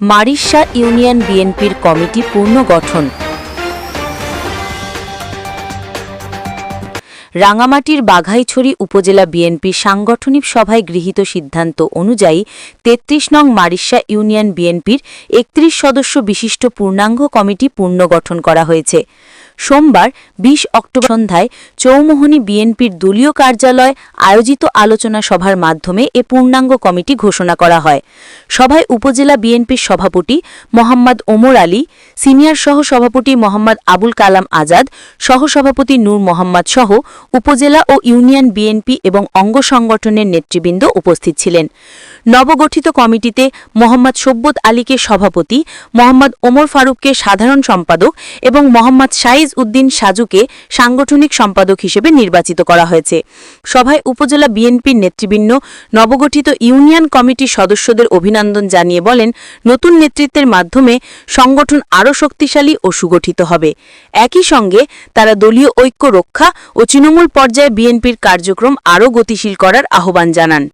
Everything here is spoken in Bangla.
মারিশা ইউনিয়ন বিএনপির কমিটি পুনর্গঠন রাঙামাটির বাঘাইছড়ি উপজেলা বিএনপি সাংগঠনিক সভায় গৃহীত সিদ্ধান্ত অনুযায়ী তেত্রিশ নং মারিশা ইউনিয়ন বিএনপির একত্রিশ সদস্য বিশিষ্ট পূর্ণাঙ্গ কমিটি পুনর্গঠন করা হয়েছে। সোমবার ২০ অক্টোবর সন্ধ্যায় চৌমোহনী বিএনপির দলীয় কার্যালয় আয়োজিত আলোচনা সভার মাধ্যমে এ পূর্ণাঙ্গ কমিটি ঘোষণা করা হয়। সভায় উপজেলা বিএনপির সভাপতি মোহাম্মদ ওমর আলী, সিনিয়র সহ সভাপতি মোহাম্মদ আবুল কালাম আজাদ, সহসভাপতি নূর মোহাম্মদ সহ উপজেলা ও ইউনিয়ন বিএনপি এবং অঙ্গ সংগঠনের নেতৃবৃন্দ উপস্থিত ছিলেন। নবগঠিত কমিটিতে মোহাম্মদ সব্যত আলীকে সভাপতি, মোহাম্মদ ওমর ফারুককে সাধারণ সম্পাদক এবং মোহাম্মদ সাইজ উদ্দিন সাজুকে সাংগঠনিক সম্পাদক হিসেবে নির্বাচিত করা হয়েছে। সভায় উপজেলা বিএনপির নেতৃবৃন্দ, নবগঠিত ইউনিয়ন কমিটির সদস্যদের অভিনন্দন জানিয়ে বলেন, নতুন নেতৃত্বের মাধ্যমে সংগঠন আরও শক্তিশালী ও সুগঠিত হবে। একই সঙ্গে তারা দলীয় ঐক্য রক্ষা ও তৃণমূল পর্যায়ে বিএনপির কার্যক্রম আরও গতিশীল করার আহ্বান জানান।